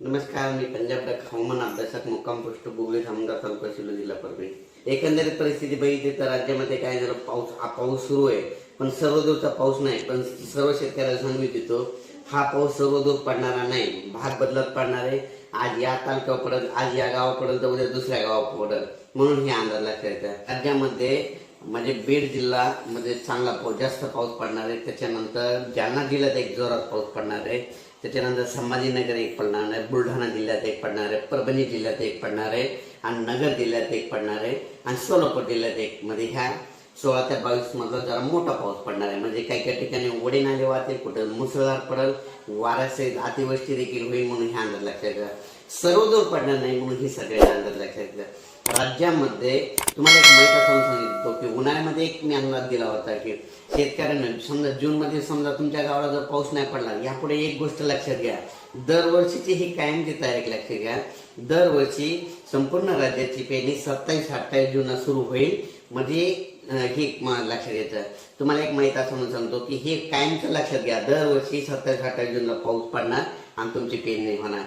नमस्कार मी पंजाब डक हवामान अभ्यासक मुक्काम पोस्ट गुगली धामणगाव तालुका शिलो जिल्हा परभणी. एकंदरीत परिस्थिती बघितली तर राज्यामध्ये काय झालं? पाऊस हा पाऊस सुरू आहे. पण सर्व दूरचा पाऊस नाही. पण सर्व शेतकऱ्याला सांगू देतो हा पाऊस सर्व दूर पडणारा नाही. भाग बदलत पडणार आहे. आज या तालुक्यावर पडत आज या गावापर्यंत उद्या दुसऱ्या गावावर पडत म्हणून हे अंदाज लक्षात राज्यामध्ये म्हणजे बीड जिल्हा मध्ये चांगला पाऊस जास्त पाऊस पडणार आहे. त्याच्यानंतर जालना जिल्ह्यात एक जोरात पाऊस पडणार आहे. त्याच्यानंतर संभाजीनगर एक पडणार आहे. बुलढाणा जिल्ह्यात एक पडणार आहे. परभणी जिल्ह्यात एक पडणार आहे. आणि नगर जिल्ह्यात एक पडणार आहे. आणि सोलापूर जिल्ह्यात एक मध्ये ह्या सोळा ते बावीस मधला जरा मोठा पाऊस पडणार आहे. म्हणजे काही काही ठिकाणी ओढे नाले वाहतील कुठं मुसळधार पडेल वाऱ्यासहित अतिवृष्टी देखील होईल म्हणून ह्या अंदाज लक्षात घ्या. सर्वदूर पडणार नाही म्हणून ही सगळ्या अंदाज लक्षात घ्या. राज्यामध्ये तुम्हाला एक माहिती असं सांगितलं की उन्हाळ्यामध्ये एक मी अंदाज दिला होता की शेतकऱ्यांना समजा जूनमध्ये समजा तुमच्या गावाला जर पाऊस नाही पडला यापुढे एक गोष्ट लक्षात घ्या. दरवर्षीची ही कायमची तारीख लक्षात घ्या. दरवर्षी संपूर्ण राज्याची पेरणी सत्तावीस अठ्ठावीस जूनला सुरू होईल. म्हणजे हे म- लक्षात घ्यायचं तुम्हाला एक माहीत असं म्हणून सांगतो की हे कायमचं लक्षात घ्या. दरवर्षी सत्तावीस अठ्ठावीस जूनला पाऊस पडणार आणि तुमची पेरणी होणार.